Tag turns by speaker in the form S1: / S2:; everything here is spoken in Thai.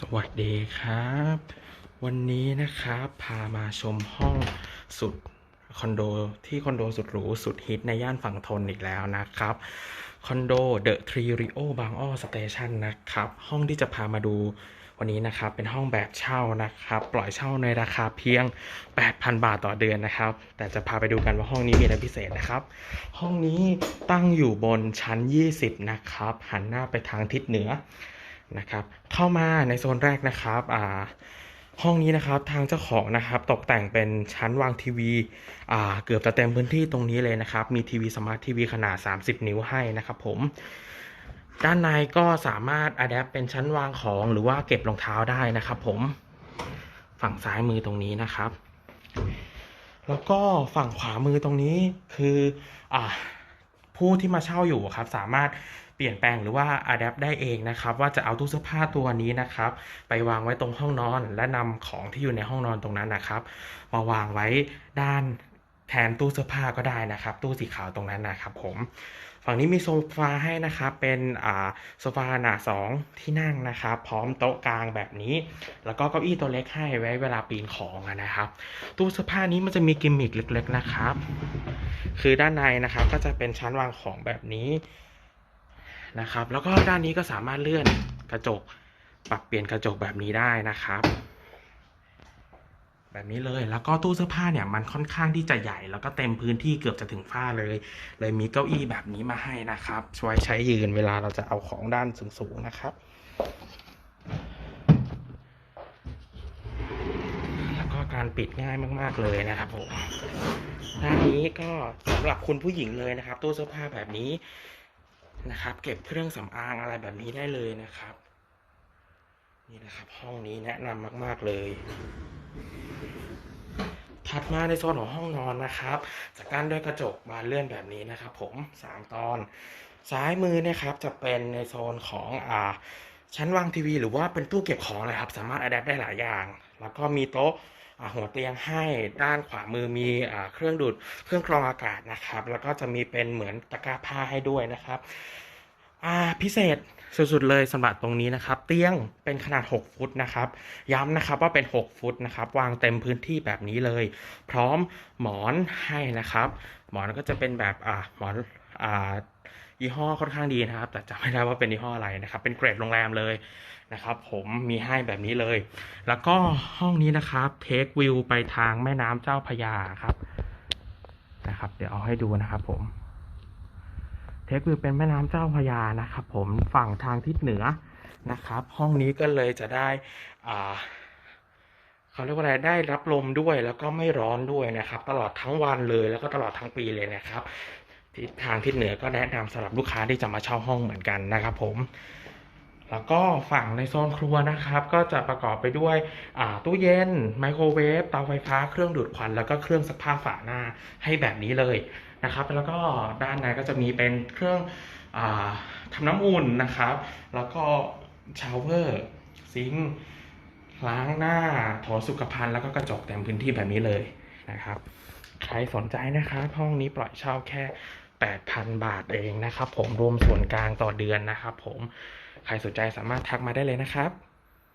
S1: สวัสดีครับ วันนี้นะครับพามาชมห้องสุดคอนโดที่คอนโดสุดหรูสุดฮิตในย่านฝั่งทนอีกแล้วนะครับคอนโดเดอะทรีริโอบางอ้อสเตชันนะครับ ห้องที่จะพามาดูวันนี้นะครับ เป็นห้องแบบเช่านะครับ ปล่อยเช่าในราคาเพียง 8,000 บาทต่อเดือนนะครับ แต่จะพาไปดูกันว่าห้องนี้มีอะไรพิเศษนะครับ ห้องนี้ตั้งอยู่บนชั้น 20 นะครับ หันหน้าไปทางทิศเหนือ นะครับเข้ามาในโซนแรกนะครับอ่าห้องนี้นะครับทางเจ้าของนะครับตกแต่งเป็นชั้นวางทีวีอ่าเกือบจะเต็มพื้นที่ตรงนี้เลยนะครับมีทีวีสมาร์ททีวีขนาด 30 นิ้วให้นะครับผมด้านในก็สามารถอัดแอปเป็นชั้นวางของหรือว่าเก็บรองเท้าได้นะครับผมฝั่งซ้ายมือตรงนี้นะครับ แล้วก็ฝั่งขวามือตรงนี้คืออ่าผู้ที่มาเช่าอยู่ครับ สามารถ ลี่ยนแปลงหรือว่าอัดแอปได้เองนะครับว่าจะเอาตู้เสื้อผ้าตัวนี้นะครับไปวางไว้ตรงห้องนอน และนำของที่อยู่ในห้องนอนตรงนั้นนะครับมาวางไว้ด้านแทนตู้เสื้อผ้าก็ได้นะครับ ตู้สีขาวตรงนั้นนะครับผมฝั่งนี้มีโซฟาให้นะครับเป็นอ่าโซฟาหนาสองที่นั่งนะครับ พร้อมโต๊ะกลางแบบนี้ แล้วก็เก้าอี้ตัวเล็กให้ไว้เวลาปีนของนะครับ ตู้เสื้อผ้านี้มันจะมีกิมมิคเล็ก ๆนะครับ คือด้านในนะครับก็จะเป็นชั้นวางของแบบนี้ นะครับ แล้วก็ด้านนี้ก็สามารถเลื่อนกระจก ปรับเปลี่ยนกระจกแบบนี้ได้นะครับ แบบนี้เลยแล้วก็ตู้เสื้อผ้าเนี่ยมันค่อนข้างที่จะใหญ่ แล้วก็เต็มพื้นที่เกือบจะถึงฝ้าเลย เลยมีเก้าอี้แบบนี้มาให้นะครับช่วยใช้ยืนเวลาเราจะเอาของด้านสูงๆนะครับแล้วก็การปิดง่ายมากๆเลยนะครับผมด้านนี้ก็สำหรับคุณผู้หญิงเลยนะครับ ตู้เสื้อผ้าแบบนี้ นะครับ เก็บเครื่องสำอางอะไรแบบนี้ได้เลยนะครับ นี่นะครับ ห้องนี้แนะนำมาก ๆเลยถัดมาในโซนของห้องนอนนะครับ จากกั้นด้วยกระจกบานเลื่อนแบบนี้นะครับ ผมสามตอนซ้ายมือเนะครับจะเป็นในโซนของอ่าชั้นวางทีวีหรือว่าเป็นตู้เก็บของเลยครับ สามารถอัดแอปได้หลายอย่าง แล้วก็มีโต๊ะ หัวเตียงให้ด้านขวามือมีอเครื่องดูดเครื่องกรองอากาศนะครับ แล้วก็จะมีเป็นเหมือนตะกร้าผ้าให้ด้วยนะครับพิเศษสุดๆเลยสำหรับตรงนี้นะครับ เตียงเป็นขนาด 6 ฟุตนะครับ ย้ำนะครับว่าเป็น 6 ฟุตนะครับ วางเต็มพื้นที่แบบนี้เลย พร้อมหมอนให้นะครับ หมอนก็จะเป็นแบบอ่าหมอนอ่า ยี่ห้อค่อนข้างดีนะครับ แต่จำไม่ได้ว่าเป็นยี่ห้ออะไรนะครับ เป็นเกรดโรงแรมเลยนะครับ ผมมีให้แบบนี้เลย แล้วก็ห้องนี้นะครับเทควิวไปทางแม่น้ำเจ้าพยาครับนะครับ เดี๋ยวเอาให้ดูนะครับผมเทควิวเป็นแม่น้ำเจ้าพยานะครับ ผมฝั่งทางทิศเหนือนะครับ ห้องนี้ก็เลยจะได้อ่าเขาเรียกว่าอะไรได้รับลมด้วยแล้วก็ไม่ร้อนด้วยนะครับ ตลอดทั้งวันเลยแล้วก็ตลอดทั้งปีเลยนะครับ ทิศทางทิศเหนือก็แนะนำสำหรับลูกค้าที่จะมาเช่าห้องเหมือนกันนะครับผม แล้วก็ฝั่งในโซนครัวนะครับ ก็จะประกอบไปด้วยตู้เย็น ไมโครเวฟเตาไฟฟ้าเครื่องดูดควัน แล้วก็เครื่องซักผ้าฝาหน้าให้แบบนี้เลยนะครับ แล้วก็ด้านในก็จะมีเป็นเครื่องอทำน้ำอุ่นนะครับ แล้วก็ชาวเวอร์ซิงล้างหน้าโถสุขภัณฑ์แล้วก็กระจกเต็มพื้นที่แบบนี้เลยนะครับ ใครสนใจนะครับห้องนี้ปล่อยเช่าแค่ 8,000 บาทเองนะครับ ผมรวมส่วนกลางต่อเดือนนะครับ ผมใครสนใจสามารถทักมาได้เลยนะครับ